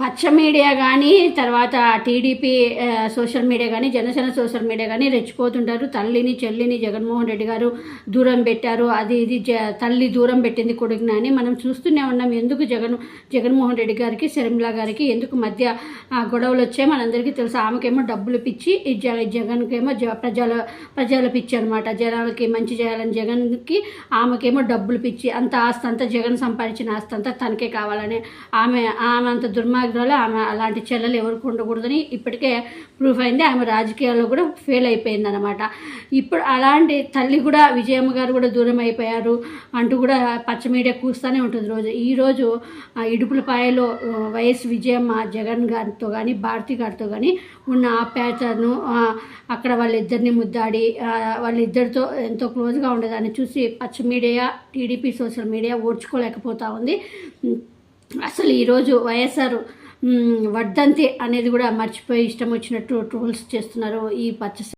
పచ్చ మీడియా కానీ తర్వాత టీడీపీ సోషల్ మీడియా కానీ జనసేన సోషల్ మీడియా కానీ రెచ్చిపోతుంటారు. తల్లిని చెల్లిని జగన్మోహన్ రెడ్డి గారు దూరం పెట్టారు. అది ఇది జ తల్లి దూరం పెట్టింది కొడుకుని అని మనం చూస్తూనే ఉన్నాం. ఎందుకు జగన్ జగన్మోహన్ రెడ్డి గారికి శర్మిల గారికి ఎందుకు మధ్య గొడవలు వచ్చాయి? మనందరికీ తెలుసు. ఆమెకేమో డబ్బులు పిచ్చి జగన్కేమో జ ప్రజల ప్రజల పిచ్చి అనమాట జనాలకి మంచి చేయాలని జగన్కి ఆమెకేమో డబ్బులు పిచ్చి. అంత ఆస్తి అంతా జగన్ సంపాదించిన ఆస్తి అంతా తనకే కావాలని ఆమె ఆమె అంత దుర్మార్గురాలు ఆమె అలాంటి చెల్లెలు ఎవరికి ఉండకూడదని ఇప్పటికే ప్రూఫ్ అయింది. ఆమె రాజకీయాల్లో కూడా ఫెయిల్ అయిపోయింది అనమాట ఇప్పుడు అలాంటి తల్లి కూడా విజయమ్మ గారు కూడా దూరం అయిపోయారు అంటూ కూడా పచ్చ మీడియా కూస్తూనే ఉంటుంది రోజు. ఈరోజు ఇడుపులపాయలో ఆ, వైఎస్ విజయమ్మ జగన్ గారితో కానీ భారతి గారితో కానీ ఉన్న ఆప్యాయతను అక్కడ వాళ్ళిద్దరిని ముద్దాడి వాళ్ళిద్దరితో ఎంతో క్లోజ్గా ఉండేదాన్ని చూసి పచ్చ మీడియా టీడీపీ సోషల్ మీడియా ఓడ్చుకోలేకపోతూ ఉంది. అసలు ఈరోజు వైఎస్ఆర్ మ్, వర్ధంతి అనేది కూడా మర్చిపోయి ఇష్టం వచ్చినట్టు ట్రోల్స్ చేస్తున్నారు ఈ పచ్చ